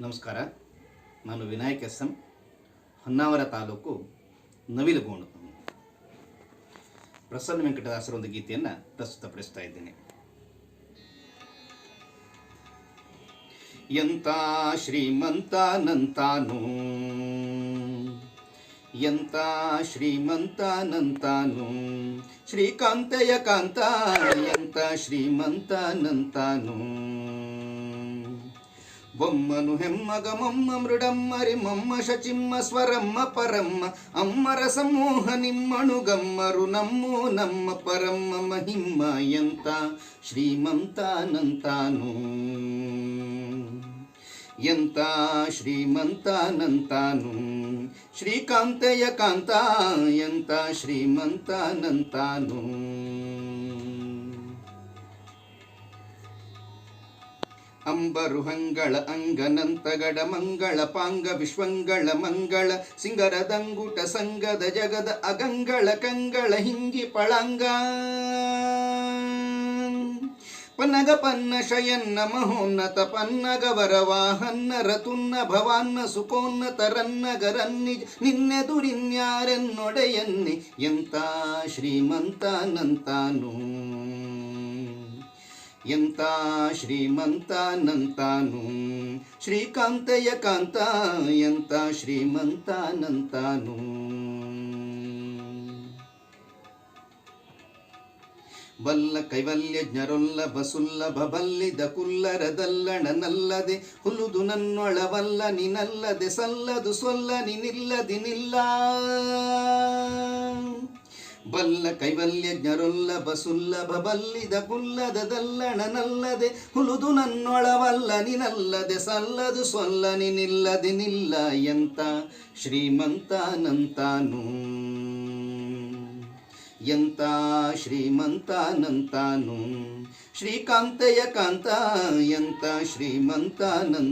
ನಮಸ್ಕಾರ. ನಾನು Vinayak S M Honnavar taluk Navilugonu Prasanna ವೆಂಕಟದಾಸರ ಒಂದು ಗೀತೆಯನ್ನು ಪ್ರಸ್ತುತಪಡಿಸ್ತಾ ಇದ್ದೇನೆ. ಎಂತ ಶ್ರೀಮಂತನಂತಾನು ಎಂತ ಶ್ರೀಮಂತನಂತಾನು ಶ್ರೀಕಾಂತಯ ಕಾಂತ ಎಂತ ಶ್ರೀಮಂತನಂತಾನು బొమ్మను హెమ్మగ మమ్మ మృడమ్మరి మమ్మ శచిమ్మ స్వరమ్మ పరమ్మ అమ్మర సమూహ నిమ్మణు గమ్మరు నమ్ము నమ్మ పరమ్మ మహిమ్మ ఎంత శ్రీమంతానంతాను ఎంత ಶ್ರೀಮಂತಾನಂತಾನು ಶ್ರೀಕಾಂತಯ ಕಾಂತ ಎಂತ ಶ್ರೀಮಂತಾನಂತಾನು ಅಂಬರುಹಂಗಳ, ಅಂಗನಂತಗಡ, ಮಂಗಳ, ಪಾಂಗ ವಿಶ್ವಂಗಳ, ಮಂಗಳ ಸಿಂಗರದಂಗುಟ ಸಂಗದ ಜಗದ ಅಗಂಗಳ, ಕಂಗಳ, ಹಿಂಗಿ ಪಳಂಗ. ಪನ್ನಗ ಪನ್ನ ಶಯನ್ನ ಮಹೋನ್ನತ ಪನ್ನಗ ವರವಾಹನ್ನ, ರತುನ್ನ ಭವಾನ್ನ ಸುಖೋನ್ನತ ರನ್ನಗರನ್ನಿ ನಿನ್ನೆದುರಿನ್ಯಾರೆನ್ನೊಡೆಯನ್ನಿ ಎಂತ ಶ್ರೀಮಂತಾನಂತಾನು ಎಂತ ಶ್ರೀಮಂತನಂತಾನು? ಶ್ರೀಕಾಂತಯ ಕಾಂತ ಎಂತ ಶ್ರೀಮಂತನಂತಾನು? ಬಲ್ಲ ಕೈವಲ್ಯ ಜ್ಞರೊಲ್ಲ ಬಸುಲ್ಲ ಬಬಲ್ಲಿದ ಕುಲ್ಲರದಲ್ಲಣನಲ್ಲದೆ ಹುಲುದು ನನ್ನೊಳವಲ್ಲ ನಿನಲ್ಲದೆ ಸಲ್ಲದು ಸೊಲ್ಲ ನಿನಿಲ್ಲದಿ ನಿಲ್ಲ ಬಲ್ಲ ಕೈವಲ್ಯ ಜ್ಞರುಲ್ಲ ಬಸುಲ್ಲ ಬಲ್ಲಿದ ಕುಲ್ಲದ ದಲ್ಲಣ ನಲ್ಲದೆ ಹುಲುದು ನನ್ನೊಳವಲ್ಲ ನಿನಲ್ಲದೆ ಸಲ್ಲದು ಸೊಲ್ಲ ನಿಲ್ಲದೆ ನಿಲ್ಲ ಎಂತ ಶ್ರೀಮಂತಾನಂತಾನು. ಎಂತ ಶ್ರೀಮಂತಾನಂತಾನು. ಶ್ರೀಕಾಂತಯ ಕಾಂತ ಎಂತ ಶ್ರೀಮಂತಾನಂತಾನು.